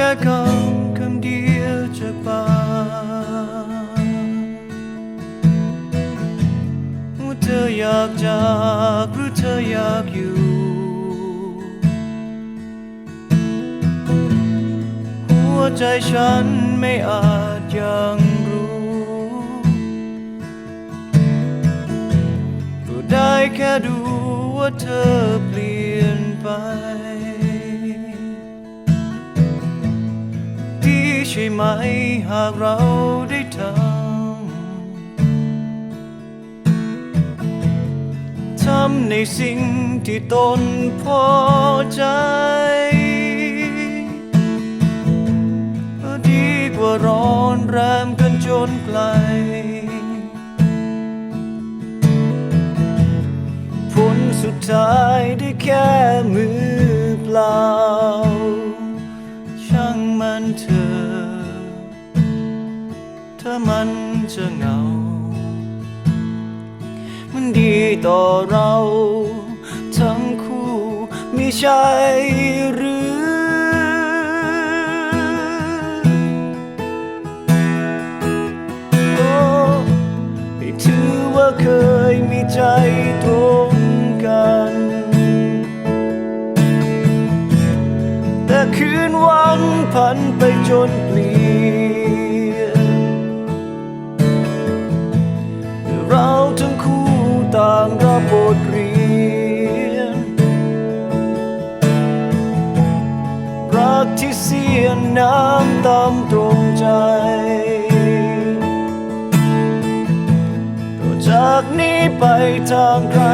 ค่คำคำเดียวจากปากว่าเธออยากจากหรือเธออยากอยู่ หัวใจฉันไม่อาจยังรู้ก็ได้แค่ดูว่าเธอเปลี่ยนไป ใช่ไหมหากเราได้ทำ ทำในสิ่งที่ตนพอใจ ดีกว่าร้อนแรมกันจนไกลผลสุดท้ายได้แค่มือเปล่า ช่างมันเถอะ ถ้ามันจะเหงา มันดีต่อเรา ทั้งคู่ไม่ใช่หรือโอ้ให้ถือว่าเคยมีใจตรงกัน แต่คืนวันพันไปจนเปลี่ยน จากนี้ไปทางใคร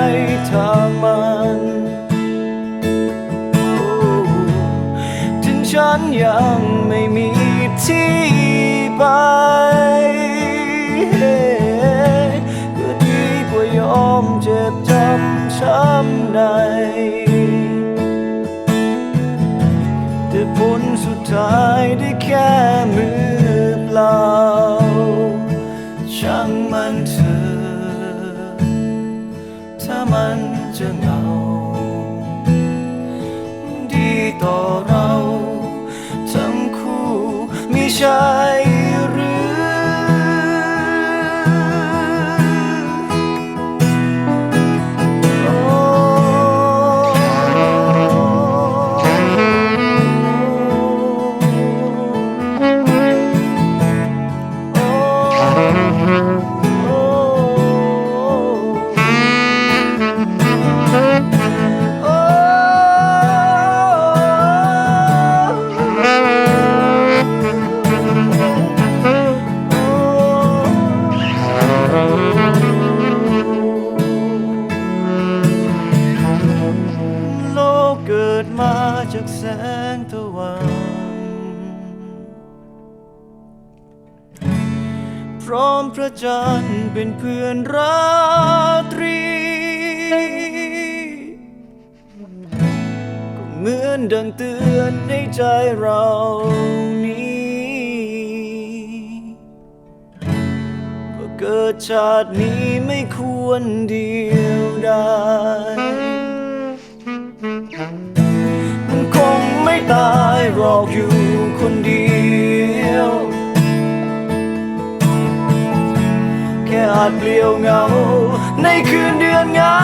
ทางมันถึงฉันยังไม่มีที่ไป ก็ดีกว่ายอมเจ็บจำช้ำใน แต่ผลสุดท้ายได้แค่มือเปล่า ต่อเรา ทั้งคู่มีชาย พร้อมพระจันทร์เป็นเพื่อนราตรี ก็เหมือนดังเตือนในใจเรานี้ว่าเกิดชาตินี้ไม่ควรเดียวดายมันคงไม่ตายหรอกอยู่คนเดียวาจเปลี่ยวเงา ในคืนเดือนงา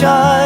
ไ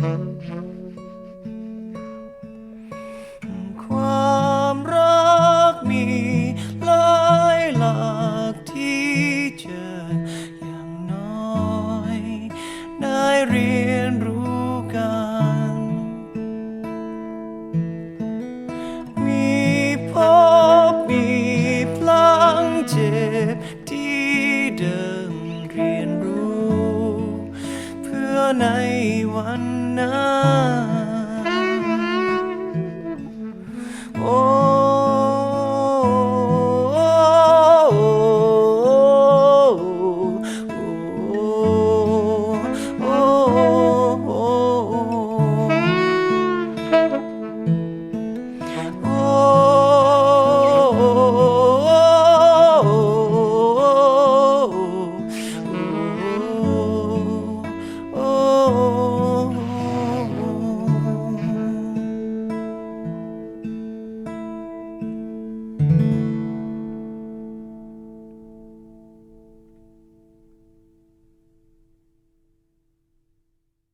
ความรักมีหลายหลากที่เจออย่างน้อย ได้เรียนรู้กัน มีพบมีพลังเจ็บที่เดิมเรียนรู้ เพื่อในวัน หน้า